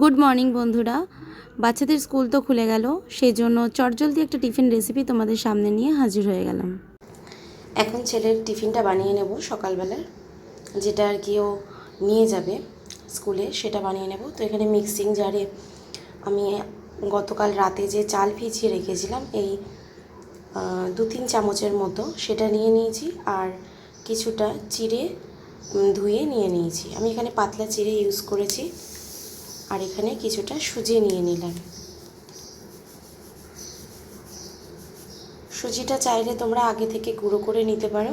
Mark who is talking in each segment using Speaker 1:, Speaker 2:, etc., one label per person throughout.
Speaker 1: Good morning বন্ধুরা। বাচ্চাদের school তো খুলে গেল সেই জন্য চটজলদি একটা টিফিন রেসিপি তোমাদের সামনে নিয়ে হাজির হয়ে গেলাম।
Speaker 2: এখন ছেলের টিফিনটা বানিয়ে নেব সকালবেলার যেটা আর কি ও নিয়ে যাবে স্কুলে, সেটা বানিয়ে নেব। তো এখানে মিক্সিং জারে আমি গতকাল রাতে যে চাল ভিজিয়ে রেখেছিলাম, এই দু তিন চামচের মতো, সেটা নিয়ে নিয়েছি আর কিছুটা চিড়ে ধুয়ে নিয়ে নিয়েছি। আমি এখানে পাতলা চিড়ে ইউজ করেছি। আর এখানে কিছুটা সুজি নিয়ে নিলাম সুজিটা চাইলে তোমরা আগে থেকে গুঁড়ো করে নিতে পারো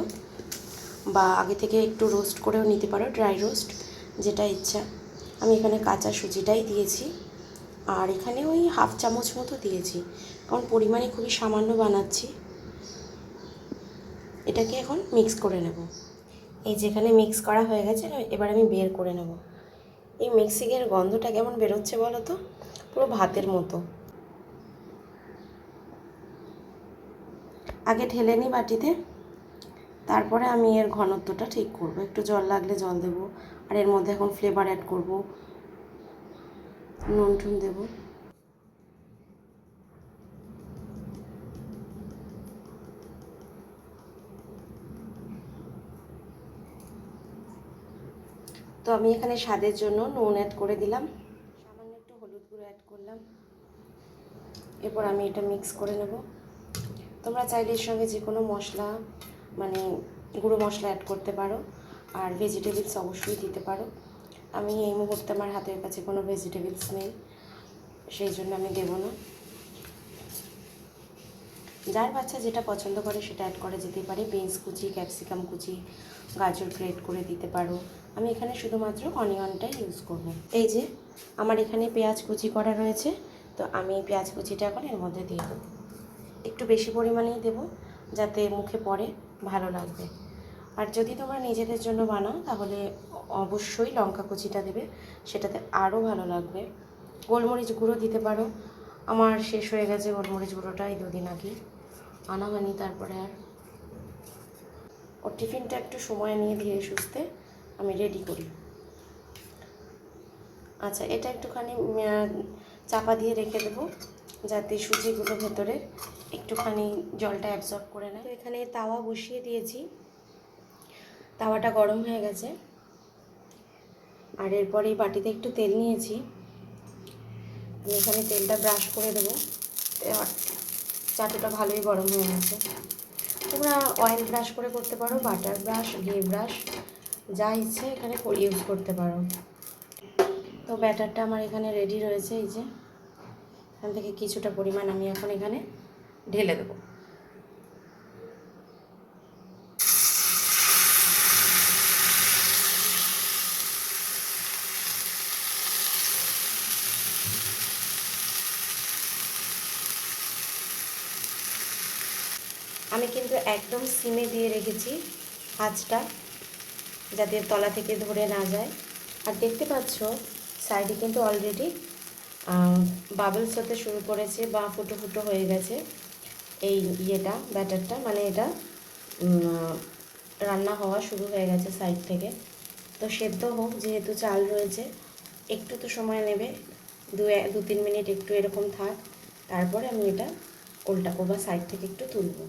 Speaker 2: বা আগে থেকে একটু রোস্ট করেও নিতে পারো, ড্রাই রোস্ট, যেটা ইচ্ছা। আমি এখানে কাঁচা সুজিটাই দিয়েছি আর এখানে ওই হাফ চামচ মতো দিয়েছি, কারণ পরিমাণে খুবই সামান্য বানাচ্ছি। এটাকে এখন মিক্স করে নেব। এই যেখানে মিক্স করা হয়ে গেছে, এবার আমি বের করে নেব। এই মিক্সিংয়ের গন্ধটা কেমন বেরোচ্ছে বলো তো? পুরো ভাতের মতো। আগে ঢেলে নিই বাটিতে, তারপরে আমি এর ঘনত্বটা ঠিক করব। একটু জল লাগলে জল দেবো, আর এর মধ্যে এখন ফ্লেভার অ্যাড করব নুন টুন দেবো। তো আমি এখানে স্বাদের জন্য নুন অ্যাড করে দিলাম। সামান্য একটু হলুদ গুঁড়ো অ্যাড করলাম। এরপর আমি এটা মিক্স করে নেব। তোমরা চাইলে এর সঙ্গে যে কোনো মশলা মানে গুঁড়ো মশলা অ্যাড করতে পারো। আর ভেজিটেবলস অবশ্যই দিতে পারো। আমি এই মুহূর্তে আমার হাতের কাছে কোনো ভেজিটেবলস নেই। সেই জন্য আমি দেবো না। যার বাচ্চা যেটা পছন্দ করে সেটা অ্যাড করা যেতে পারে। বিনস কুচি ক্যাপসিকাম কুচি, গাজর গ্রেট করে দিতে পারো। আমি এখানে শুধুমাত্র অনিয়নটাই ইউজ করব। এই যে, আমার এখানে পেঁয়াজ কুচি করা রয়েছে। তো আমি পেঁয়াজ কুচিটা এখন এর মধ্যে দিয়ে দেবো। একটু বেশি পরিমাণেই দেবো, যাতে মুখে পড়ে ভালো লাগবে। আর যদি তোমরা নিজেদের জন্য বানাও, তাহলে অবশ্যই লঙ্কা কুচিটা দেবে। সেটাতে আরও ভালো লাগবে। গোলমরিচ গুঁড়ো দিতে পারো। আমার শেষ হয়ে গেছে গোলমরিচ গুঁড়োটা এই দুদিন আগে আনা হয়নি তারপরে আর ওর টিফিনটা একটু সময় নিয়ে ধীরে সুস্থে আমি রেডি করি। আচ্ছা এটা একটুখানি চাপা দিয়ে রেখে দেবো যাতে সুজিগুলো ভেতরে একটুখানি জলটা অ্যাবজর্ব করে নেয়। এখানে তাওয়া বসিয়ে দিয়েছি। তাওয়াটা গরম হয়ে গেছে। আর এরপর এই বাটিতে একটু তেল নিয়েছি। আমি এখানে তেলটা ব্রাশ করে দেবো। চাটুটা ভালোই গরম হয়ে গেছে। তোমরা অয়েল ব্রাশ করে করতে পারো বাটার ব্রাশ ঘি ব্রাশ যা ইচ্ছে এখানে ইউজ করতে পারো। তো ব্যাটারটা আমার এখানে রেডি রয়েছে, এই যে। এখান থেকে কিছুটা পরিমাণ আমি এখন এখানে ঢেলে দেবো। আমি কিন্তু একদম সিমে দিয়ে রেখেছি আঁচটা যাতে তলা থেকে ধরে না যায়। আর দেখতে পাচ্ছ, সাইডে কিন্তু অলরেডি বাবলস হতে শুরু করেছে বা ফুটো ফুটো হয়ে গেছে। এই ইয়েটা, ব্যাটারটা মানে এটা রান্না হওয়া শুরু হয়ে গেছে সাইড থেকে। তো সেদ্ধ হোক, যেহেতু চাল রয়েছে, একটু তো সময় নেবে। দু দু তিন মিনিট একটু এরকম থাক, তারপরে আমি এটা উল্টাবো বা সাইড থেকে একটু তুলবো।